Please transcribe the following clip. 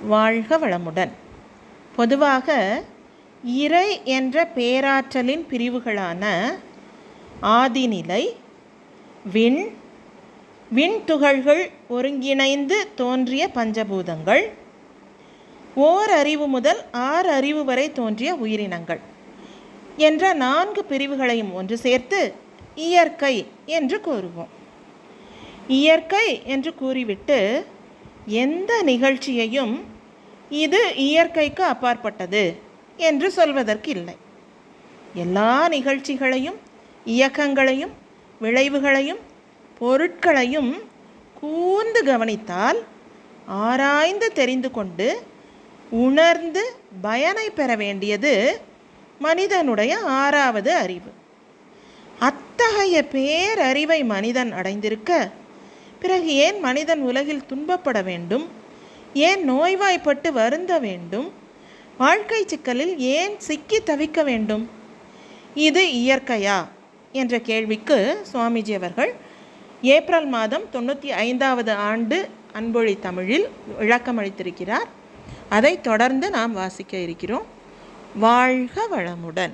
வாழ்க வளமுடன். பொதுவாக இறை என்ற பேராற்றலின் பிரிவுகளான ஆதிநிலை விண் விண்துகள்கள் ஒருங்கிணைந்து தோன்றிய பஞ்சபூதங்கள் ஓர் அறிவு முதல் ஆறு அறிவு வரை தோன்றிய உயிரினங்கள் என்ற நான்கு பிரிவுகளையும் ஒன்று சேர்த்து இயற்கை என்று கூறுவோம். இயற்கை என்று கூறிவிட்டு எந்த நிகழ்ச்சியையும் இது இயற்கைக்கு அப்பாற்பட்டது என்று சொல்வதற்கு இல்லை எல்லா நிகழ்ச்சிகளையும் இயக்கங்களையும் விளைவுகளையும் பொருட்களையும் கூர்ந்து கவனித்தால் ஆராய்ந்து தெரிந்து கொண்டு உணர்ந்து பயனை பெற வேண்டியது மனிதனுடைய ஆறாவது அறிவு. அத்தகைய பேரறிவை மனிதன் அடைந்திருக்க பிறகு ஏன் மனிதன் உலகில் துன்பப்பட வேண்டும்? ஏன் நோய்வாய்ப்பட்டு வருந்த வேண்டும்? வாழ்க்கை சிக்கலில் ஏன் சிக்கி தவிக்க வேண்டும்? இது இயற்கையா? என்ற கேள்விக்கு சுவாமிஜி அவர்கள் ஏப்ரல் மாதம் தொண்ணூற்றி ஐந்தாவது ஆண்டு அன்பொழி தமிழில் விளக்கமளித்திருக்கிறார். அதை தொடர்ந்து நாம் வாசிக்க இருக்கிறோம். வாழ்க வளமுடன்.